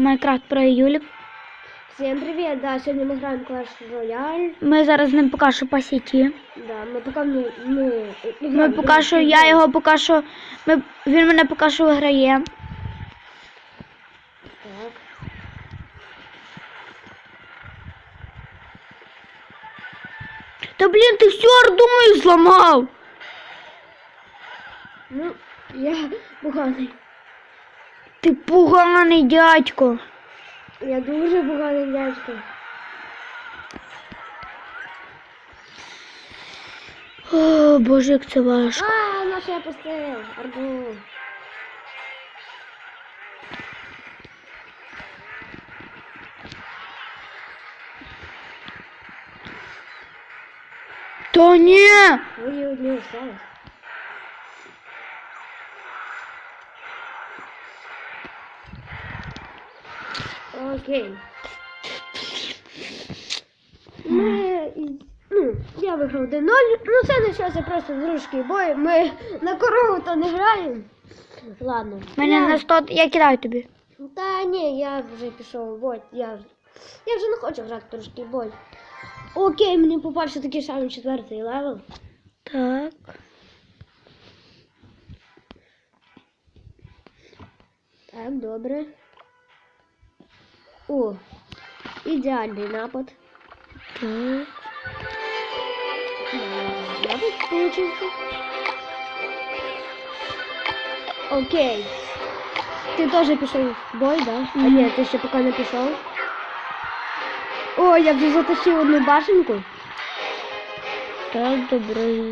Майнкрафт про Юлік. Всем привет, да, сегодня мы играем Clash Royale. Ми зараз з ним поки що по сіті. Да, мы пока мы, мы, Ми играем, поки що, я його поки що. Ми, він мене поки що виграє. Так. Та блін, ти всю орду мою зламав. Ну, я поганий. Ти поганий дядько. Я дуже поганий дядько. О, боже, як це важко. А, наш я пустил. Арбу. Та ні. Вы одни осталось. Окей. Ми, ну, я виграв 1-0. Ну це не це просто дружкий бой. Ми на корову то не граємо. Ладно. Мене я... на 100, я кидаю тобі. Та ні, я вже пішов бой. Я, я вже не хочу грати в дружкий бой. Окей, мені попався такий самий четвертий левел. Так. Так, добре. О, ідеальний напад. Так. Е, Напад получився. Окей. Ти теж пішов в бой, да? А Мгм. ні, ти ще поки не пішов. О, я вже затащив одну башенку. Так, добре.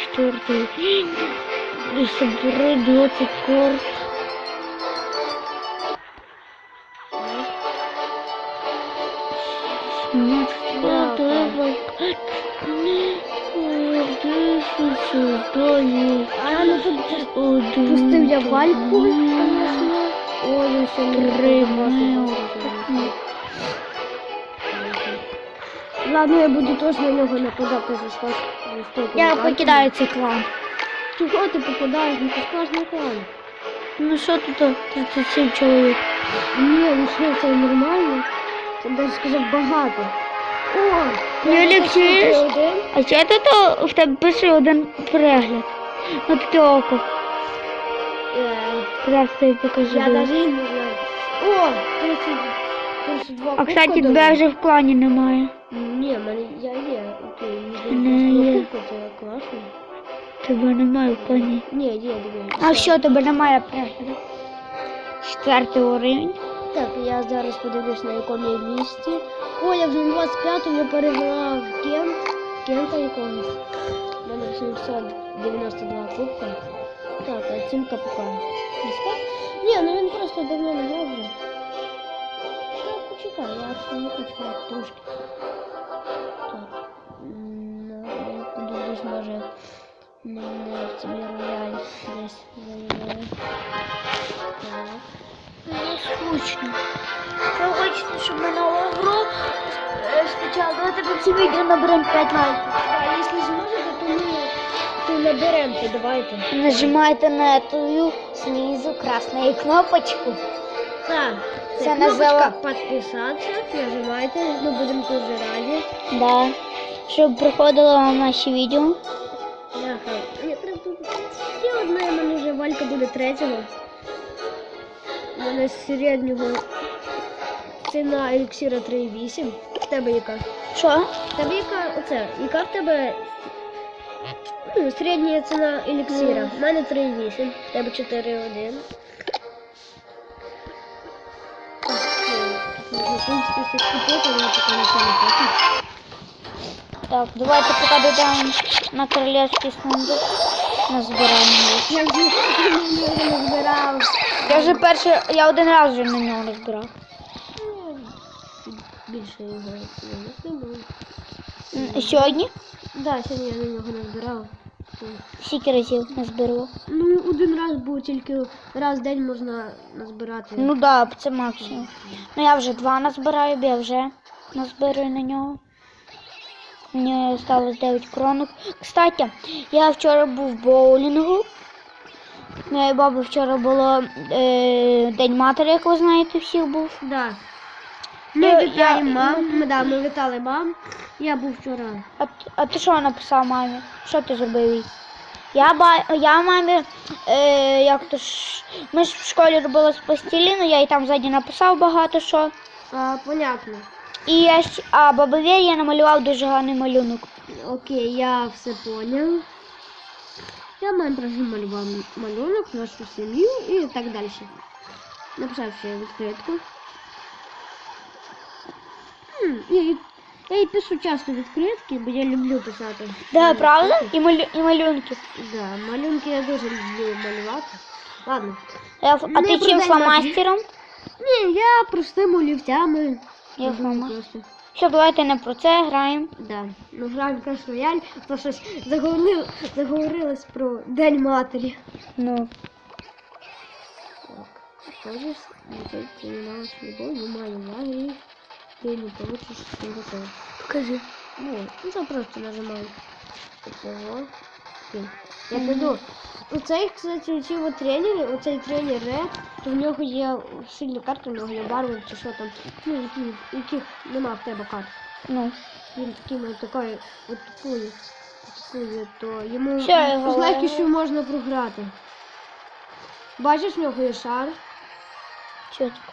Четвертий. Собери 20 карт. Пустив я вальку, звісно. Ой, він ще не Три. Ладно, я буду теж на нього нападати за що. Я покидаю цей клан. Чого ти попадаєш? Ну ти скажеш на клан. Ну що тут 37 чоловік? Ні, ну що, це нормально. Це навіть сказав багато. О! Юлік, я чуєш? А що тут в тебе пише один перегляд? Ну таке око. Е, Зараз тобі покажу. Я навіть не знаю. О, 30, 32 А кстати, тебе вже в клані немає. Ні, мене я є. Окей, Не є. це класно. Тебе немає в клані. Ні, є, дивись. А що, тебе немає перегляду? Четвертий уровень. Так, я зараз подивлюсь, на якому я місці. О, я вже на 25-му я переграв Кент. Кента якогось. У мене 792 кубка. Так, оцінка пока. Низька? Ні, ну він просто давно не грав вже. Так, почекай, я не хочу грати трошки. Так. м, ну, я подивлюсь, може, мене в цьому рояль десь заявляє. Так. Мені скучно. Я хочу, щоб ми нову гру е, спочатку. Давайте під цим відео наберемо 5 лайків. А якщо зможете, то ми то наберемо, то давайте. Нажимайте на эту снизу красную кнопочку. Так, Це це кнопочка підписатися, нажимайте, ми будемо дуже раді. Да. Щоб приходило вам наші відео. Ляха, я треба ще одне, в мене вже валька буде третього. У мене середнього ціна еліксира 3,8. В тебе яка? Що? В тебе яка оце? Яка в тебе ну, середня ціна еліксира? У мене 3,8, в тебе 4,1. Можна, в принципі, все скупити, але поки нічого не хочу. Так, давайте поки дійдемо на королівський сундук. Назбираємо. Я вже не збирав. Я вже перший, я один раз вже на нього розбирав. Більше його не було. Сьогодні? Да, сьогодні я на нього не збирав. Скільки разів назбирав? Ну, один раз був тільки раз в день можна назбирати. Ну так, да, це максимум. Ну я вже два назбираю, бо я вже назбираю на нього. Мені осталось 9 кронок. Кстати, я вчора був в боулінгу. Моєї баби вчора було е, День матері, як ви знаєте, всіх був. Да. Ми Я- вітаємо я- мам. Ми, да, ми вітали мам. Я був вчора. А, т- а ти що написав мамі? Що ти зробив їй? Я, ба... я мамі, е, як то ж, ми ж в школі робили з пластиліну, я їй там ззаді написав багато що. А, понятно. І я ще, а бабові я намалював дуже гарний малюнок. Окей, я все понял. Я мам просто малював малюнок, нашу сім'ю і так далі. Написав ще відкритку. Я, я пишу часто відкритки, бо я люблю писати. Да, правда? І, малю... і малюнки. Да, малюнки я дуже люблю малювати. Ладно. Я, а Не ти чим фломастером? Ні, я простими олівцями. Я фломастер. просто. Все, давайте не про це граємо. Да. Ну, граємо Clash Royale, то щось заговорили, заговорились про День матері. Ну. Тоже лететь занималась любовью, маме лагерей. Ты не получишь не готов. Покажи. Ну, ну там просто нажимаю. Цього. Я піду. Оцей, кстати, у ці от тренери, оцей тренер Ред, то в нього є сильні карти, в нього є барви чи що там. Ну, які, яких нема в тебе карт. Ну. Він такими такою от такою, такою, то йому Що з легкістю можна програти. Бачиш, в нього є шар. Чітко.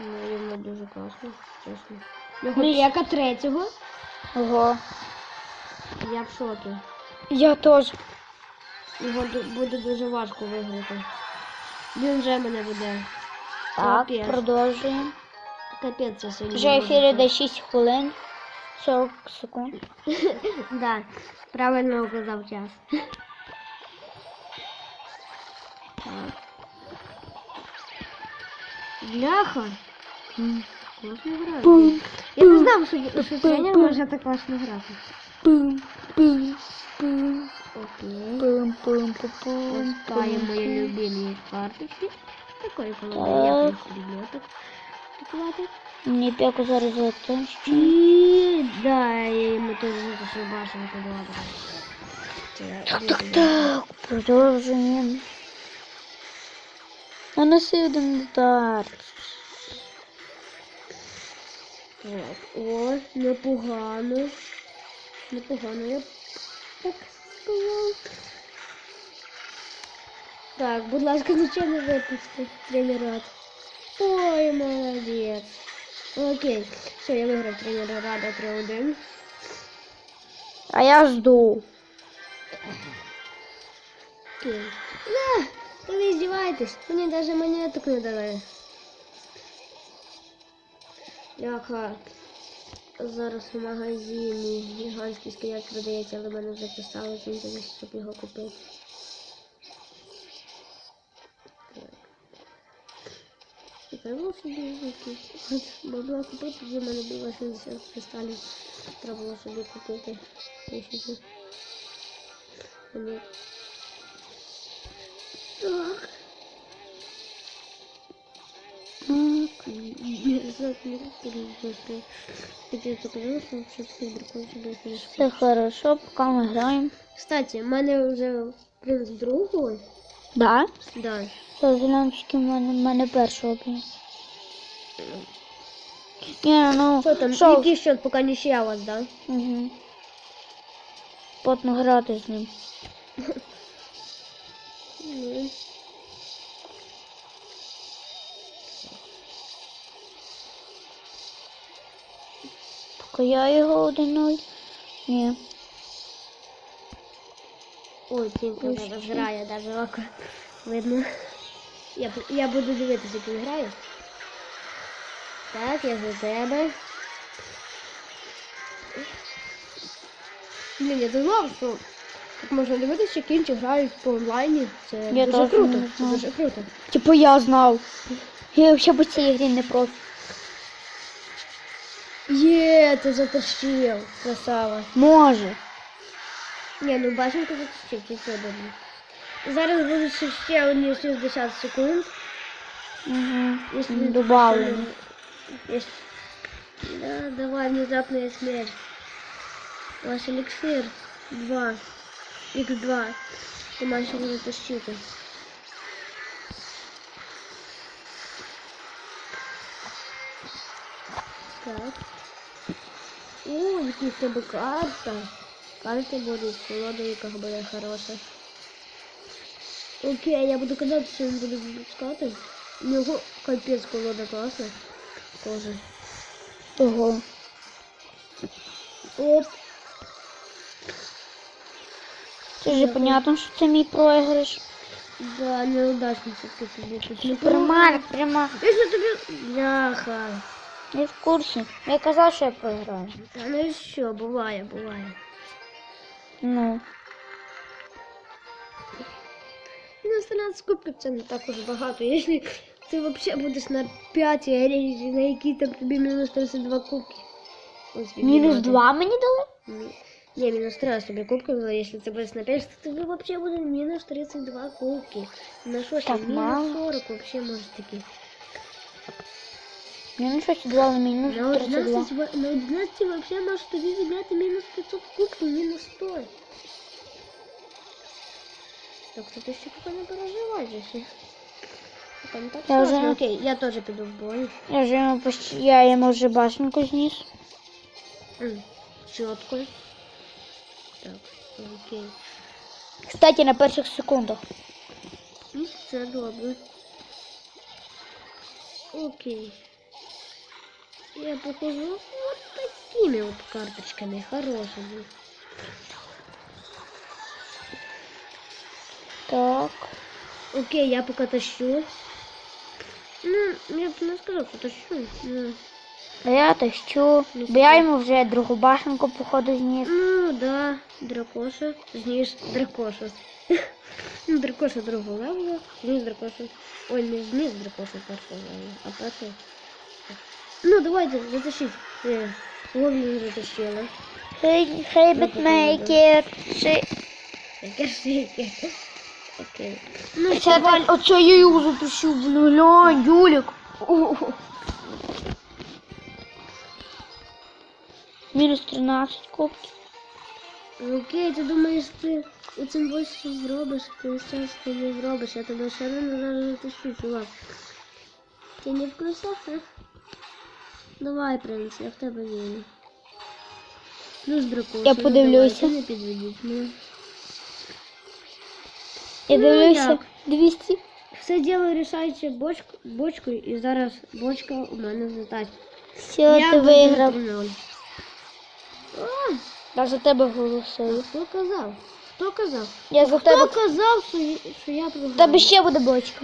Ну, йому дуже класно, чесно. В нього Ну, третього. Ого. Я в шокі. Я теж. Його буде дуже важко виграти. Він вже мене веде. Так, Капець. продовжуємо. Капець це сьогодні. Вже ефір йде 6 хвилин. 40 секунд. Да, правильно указав час. Бляха. Класно грає. Пум, Я не знав, що, що пум. може так класно грати. пум, пум, пум, Окей. пум, пум, пум, пум, Ставим мои любимые карточки. Такой колода. Я Так. Мені пеку зараз затащу. И да, и мы тоже за башню подавали. Так, так, так. Продовжуємо. Наноси один удар. Так, о, непогано. Непогано, я так сказав. Так, будь ласка, нічого не випусти, тренерат. Ой, молодець. Окей, все, я виграв тренера Рада 3-1. А я жду. Окей. На, то ви здіваєтесь, мені навіть монеток не дали. Яха. Зараз в магазині гігантський скелет продається, але мене вже писали з інтернету, щоб його купити. Треба собі якийсь. Бабла купити, тоді в мене було 60 кристалів. Треба було собі купити. Так. Все хорошо, поки ми граємо. Кстати, в мене вже принц другого. Да? Да. Це Зеленський в мене, в мене першого принц. Ні, ну, Що там? що? Який счет, поки не ще вас, да? Угу. Потно грати з ним. Ну. Я його 1-0. Ні. Ой, Ой, зараз що? грає, даже око видно. Я, я буду дивитися, як він грає. Так, я за тебе. Блін, я думав, що так можна дивитися, як інші грають по онлайні. Це Я дуже круто. Це дуже круто. Типу я знав. Я взагалі по цій грі не профі. Є, ти затащив. Красава. Може. Ні, ну башенку затащив, чи це добре. Зараз буде ще- ще одні 60 секунд. Угу. Если Добавлено. Если... Да, давай, внезапная смерть. Ваш эликсир 2. Х2. Ты можешь его затащить. Так. О, які в тебе карта. Карта буде з колода, яка буде хороша. Окей, я буду кататися, не буду пускати. У нього капець колода класна. Тоже. Ого. Оп. Це вже понятно, що це мій проіграш. Да, неудачно все-таки не Примар, прямо. Я що тобі... Бляха. Не в курсі. Я казав, що я програю. Та ну і що, буває, буває. Ну. Ну, 13 кубків це не так уж багато. Якщо ти взагалі будеш на 5 арені, на якій там тобі мінус 32 кубки. Ось Мінус відбивати. 2 мені дали? Ні, Ні, мінус 3 тобі кубків, але якщо це буде на 5, то тобі взагалі буде мінус 32 кубки. На що ще? Мало. Мінус 40 взагалі може таки. Мені щось дали мінус На 32. 11, во- на 11 взагалі може тобі відняти мінус 500 кубків, мінус 100. Так що ти ще поки не переживай, Джесі. Там так Я вже- страшно. Окей, я теж піду в бой. Я вже йому почти, я йому вже башенку зніс. М, Чітко. Так, окей. Кстати, на перших секундах. М, Це добре. Окей. Я похожу вот такими вот карточками хорошими. Так. Окей, я пока тащу. Ну, я бы не сказал, что тащу. Ну, А я тащу. Бо я йому вже другу башенку, походу, зніс. ну да, дракоша. Зніс дракоша. Ну, дракоша другого левела. Зніс дракоша. Ой, не зніс дракоша першого левела, а першого. Ну, давайте, затащить. Е, Ловлю затащила. Хей, хей, бітмейкер. Ши... Яке. Окей. Ну, Це так, оце я його затащив, блін, глянь, Юлік. Мінус 13 кубків. Окей, ти думаєш, ти у цим більше щось зробиш, ти зараз ти не зробиш, я тебе все одно зараз затащу, чувак. Ти не в курсах, а? Давай, принц, я в тебе вірю. Плюс дракон. Я подивлюся. Не підведіть мене. Я Ну, дивлюся. 200. Все діло рішається бочку, бочкою, і зараз бочка у мене злетать. Все, ти виграв. 3-0. О, Я за тебе голосую. хто казав? Хто казав? Я за Хто тебе. казав, що, я- я програв? Тебе ще буде бочка.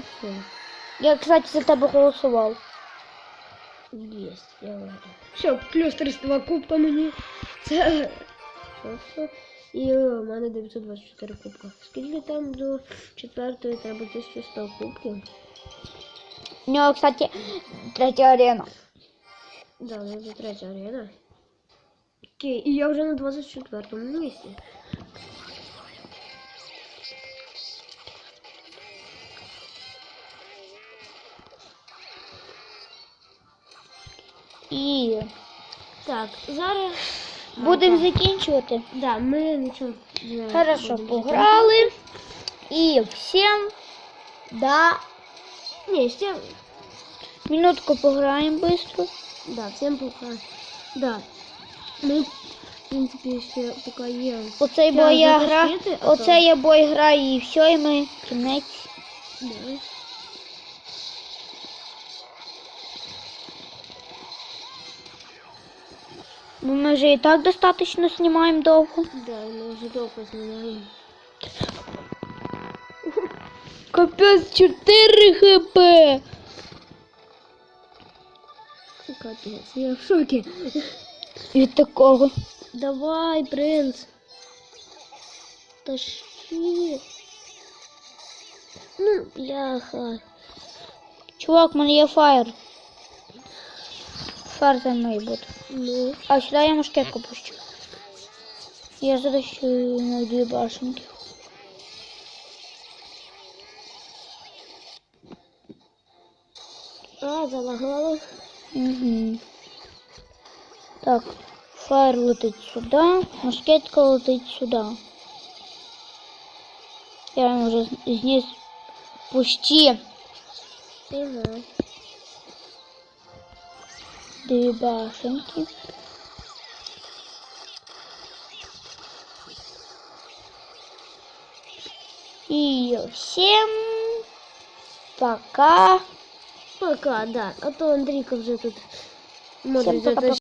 Я, кстати, за тебе голосував. Есть, я виграв. Все, плюс 302 кубка мені. Це. Все, все. І о, у мене 924 кубка. Скільки там до четвертої треба 1100 кубків? У нього, кстати, третя арена. Да, у мене третя арена. Окей, і я вже на 24 місці. І Так, зараз. будемо закінчувати. Да, ми нічого не Хорошо, пограли. І всім да. Ні, ще. Минутку пограємо швидко. Да, всім пока. Да. Ми, в принципі, ще поки є. Оцей бой я гра. Оцей я бой граю і все, і ми кінець. Да. Бо ми вже і так достатньо знімаємо довго. Да, ми вже довго знімаємо. Капець 4 хп. Капець, я в шокі. Від такого. Давай, принц. Тащи. Ну, бляха. Чувак, в мене є фаєр. Фаєр за мною буде. Ну, А сюди я мушкетку пущу. Я задащу на дві башенки. а, залагало. Угу. Так, фаєр летить сюди, мушкетка летить сюди. Я вже зніс почти. Ага. Дві башенки. И всем пока. Пока, да. А то Андрійка вже тут Всім може пока-пока. за